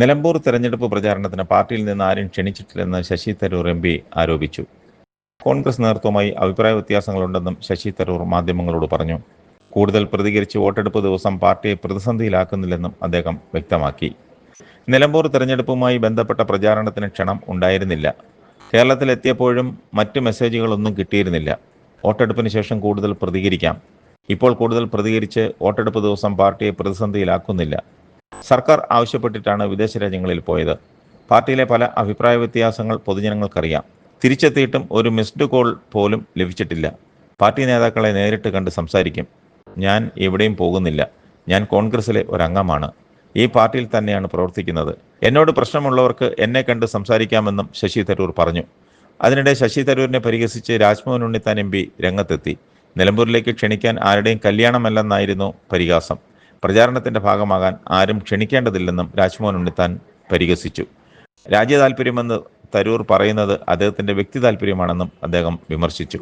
നിലമ്പൂർ തെരഞ്ഞെടുപ്പ് പ്രചാരണത്തിന് പാർട്ടിയിൽ നിന്ന് ആരും ക്ഷണിച്ചിട്ടില്ലെന്ന് ശശി തരൂർ എം പി ആരോപിച്ചു. കോൺഗ്രസ് നേതൃത്വമായി അഭിപ്രായ വ്യത്യാസങ്ങളുണ്ടെന്നും ശശി തരൂർ മാധ്യമങ്ങളോട് പറഞ്ഞു. കൂടുതൽ പ്രതികരിച്ച് വോട്ടെടുപ്പ് ദിവസം പാർട്ടിയെ പ്രതിസന്ധിയിലാക്കുന്നില്ലെന്നും അദ്ദേഹം വ്യക്തമാക്കി. നിലമ്പൂർ തെരഞ്ഞെടുപ്പുമായി ബന്ധപ്പെട്ട പ്രചാരണത്തിന് ക്ഷണം ഉണ്ടായിരുന്നില്ല. കേരളത്തിലെത്തിയപ്പോഴും മറ്റ് മെസ്സേജുകളൊന്നും കിട്ടിയിരുന്നില്ല. വോട്ടെടുപ്പിന് ശേഷം കൂടുതൽ പ്രതികരിക്കാം. ഇപ്പോൾ കൂടുതൽ പ്രതികരിച്ച് വോട്ടെടുപ്പ് ദിവസം പാർട്ടിയെ പ്രതിസന്ധിയിലാക്കുന്നില്ല. സർക്കാർ ആവശ്യപ്പെട്ടിട്ടാണ് വിദേശ രാജ്യങ്ങളിൽ പോയത്. പാർട്ടിയിലെ പല അഭിപ്രായ വ്യത്യാസങ്ങൾ പൊതുജനങ്ങൾക്കറിയാം. തിരിച്ചെത്തിയിട്ടും ഒരു മിസ്ഡ് കോൾ പോലും ലഭിച്ചിട്ടില്ല. പാർട്ടി നേതാക്കളെ നേരിട്ട് കണ്ട് സംസാരിക്കും. ഞാൻ എവിടെയും പോകുന്നില്ല. ഞാൻ കോൺഗ്രസിലെ ഒരംഗമാണ്. ഈ പാർട്ടിയിൽ തന്നെയാണ് പ്രവർത്തിക്കുന്നത്. എന്നോട് പ്രശ്നമുള്ളവർക്ക് എന്നെ കണ്ട് സംസാരിക്കാമെന്നും ശശി തരൂർ പറഞ്ഞു. അതിനിടെ ശശി തരൂരിനെ പരിഹസിച്ച് രാജ്മോഹൻ ഉണ്ണിത്താൻ എം പി രംഗത്തെത്തി. നിലമ്പൂരിലേക്ക് ക്ഷണിക്കാൻ ആരുടെയും കല്യാണമല്ലെന്നായിരുന്നു പരിഹാസം. പ്രചാരണത്തിന്റെ ഭാഗമാകാൻ ആരും ക്ഷണിക്കേണ്ടതില്ലെന്നും രാജ്മോഹൻ ഉണ്ണിത്താൻ പരിഹസിച്ചു. രാജ്യ താല്പര്യമെന്ന് തരൂർ പറയുന്നത് അദ്ദേഹത്തിന്റെ വ്യക്തി താല്പര്യമാണെന്നും അദ്ദേഹം വിമർശിച്ചു.